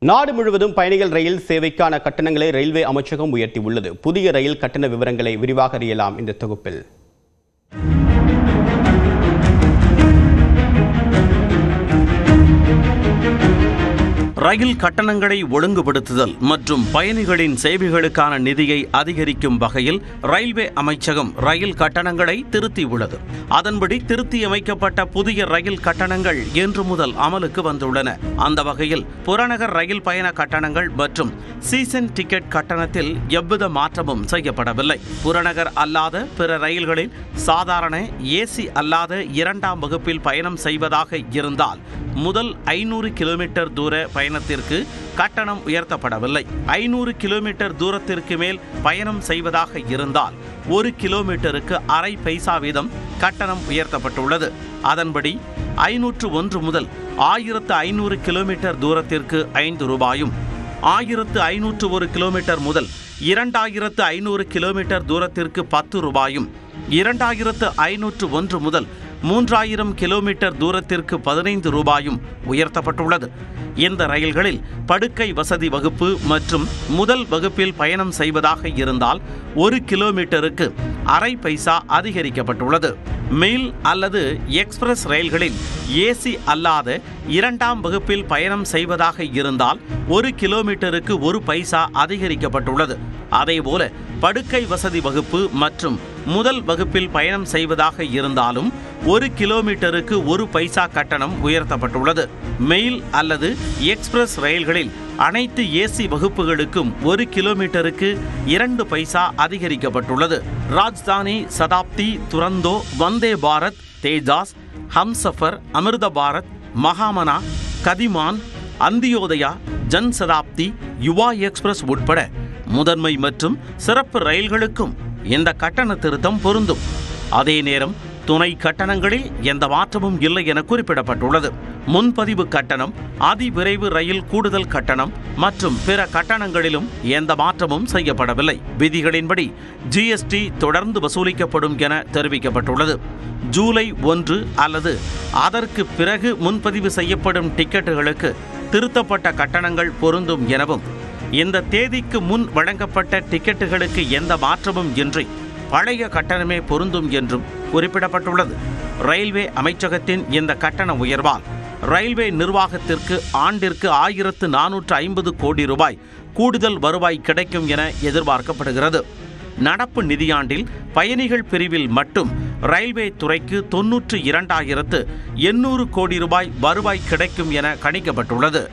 நாடு முழுவதும் பயணிகள் ரயில் சேவைக்கான கட்டணங்களை ரயில்வே அமைச்சகம் உயர்த்தியுள்ளது. புதிய ரயில் கட்டண விவரங்களை விரிவாக அறியலாம் இந்த தொகுப்பில். ரயில் கட்டணங்களை ஒழுங்குபடுத்துதல் மற்றும் பயணிகளின் சேவைகளுக்கான நிதியை அதிகரிக்கும் வகையில் ரயில்வே அமைச்சகம் ரயில் கட்டணங்களை திருத்தியுள்ளது அதன்படி திருத்தி அமைக்கப்பட்ட புதிய ரயில் கட்டணங்கள் இன்று முதல் அமலுக்கு வந்துள்ளன. அந்த வகையில் புறநகர் ரயில் பயண கட்டணங்கள் மற்றும் சீசன் டிக்கெட் கட்டணத்தில் எவ்வித மாற்றமும் செய்யப்படவில்லை. புறநகர் அல்லாத பிற ரயில்களில் சாதாரண ஏசி அல்லாத இரண்டாம் வகுப்பில் பயணம் செய்வதாக இருந்தால் முதல் ஐநூறு கிலோமீட்டர் தூர பயணத்திற்கு கட்டணம் உயர்த்தப்படவில்லை. ஐநூறு கிலோமீட்டர் தூரத்திற்கு மேல் பயணம் செய்வதாக இருந்தால் ஒரு கிலோமீட்டருக்கு அரை பைசா வீதம் கட்டணம் உயர்த்தப்பட்டுள்ளது. அதன்படி ஐநூற்று ஒன்று முதல் ஆயிரத்து ஐநூறு கிலோமீட்டர் தூரத்திற்கு ஐந்து ரூபாயும் ஆயிரத்து ஐநூற்று ஒரு கிலோமீட்டர் முதல் இரண்டாயிரத்து ஐநூறு கிலோமீட்டர் தூரத்திற்கு பத்து ரூபாயும் இரண்டாயிரத்து ஐநூற்று ஒன்று முதல் மூன்றாயிரம் கிலோமீட்டர் தூரத்திற்கு பதினைந்து ரூபாயும் உயர்த்தப்பட்டுள்ளது. இந்த ரயில்களில் படுக்கை வசதி வகுப்பு மற்றும் முதல் வகுப்பில் பயணம் செய்வதாக இருந்தால் ஒரு கிலோமீட்டருக்கு அரை பைசா அதிகரிக்கப்பட்டுள்ளது. மெயில் அல்லது எக்ஸ்பிரஸ் ரயில்களில் ஏசி அல்லாத இரண்டாம் வகுப்பில் பயணம் செய்வதாக இருந்தால் ஒரு கிலோமீட்டருக்கு ஒரு பைசா அதிகரிக்கப்பட்டுள்ளது. அதேபோல படுக்கை வசதி வகுப்பு மற்றும் முதல் வகுப்பில் பயணம் செய்வதாக இருந்தாலும் ஒரு கிலோமீட்டருக்கு ஒரு பைசா கட்டணம் உயர்த்தப்பட்டுள்ளது. மெயில் அல்லது எக்ஸ்பிரஸ் ரயில்களில் அனைத்து ஏசி வகுப்புகளுக்கும் ஒரு கிலோமீட்டருக்கு இரண்டு பைசா அதிகரிக்கப்பட்டுள்ளது. ராஜ்தானி சதாப்தி துரந்தோ வந்தே பாரத் தேஜாஸ் ஹம்சஃபர் அமிர்த பாரத் மகாமனா கதிமான் அந்தியோதயா ஜன் சதாப்தி யுவா எக்ஸ்பிரஸ் உட்பட முதன்மை மற்றும் சிறப்பு ரயில்களுக்கும் இந்த கட்டண திருத்தம் பொருந்தும். அதே நேரம் துணை கட்டணங்களில் எந்த மாற்றமும் இல்லை என குறிப்பிடப்பட்டுள்ளது. முன்பதிவு கட்டணம் அதிவிரைவு ரயில் கூடுதல் கட்டணம் மற்றும் பிற கட்டணங்களிலும் எந்த மாற்றமும் செய்யப்படவில்லை. விதிகளின்படி ஜிஎஸ்டி தொடர்ந்து வசூலிக்கப்படும் என தெரிவிக்கப்பட்டுள்ளது. ஜூலை ஒன்று அல்லது அதற்கு பிறகு முன்பதிவு செய்யப்படும் டிக்கெட்டுகளுக்கு திருத்தப்பட்ட கட்டணங்கள் பொருந்தும் எனவும் இந்த தேதிக்கு முன் வழங்கப்பட்ட டிக்கெட்டுகளுக்கு எந்த மாற்றமும் இன்றி பழைய கட்டணமே பொருந்தும் என்றும் குறிப்பிடப்பட்டுள்ளது. ரயில்வே அமைச்சகத்தின் இந்த கட்டண உயர்வால் ரயில்வே நிர்வாகத்திற்கு ஆண்டிற்கு ஆயிரத்து நானூற்று ஐம்பது கோடி ரூபாய் கூடுதல் வருவாய் கிடைக்கும் என எதிர்பார்க்கப்படுகிறது. நடப்பு நிதியாண்டில் பயணிகள் பிரிவில் மட்டும் ரயில்வே துறைக்கு தொன்னூற்று இரண்டாயிரத்து எண்ணூறு கோடி ரூபாய் வருவாய் கிடைக்கும் என கணிக்கப்பட்டுள்ளது.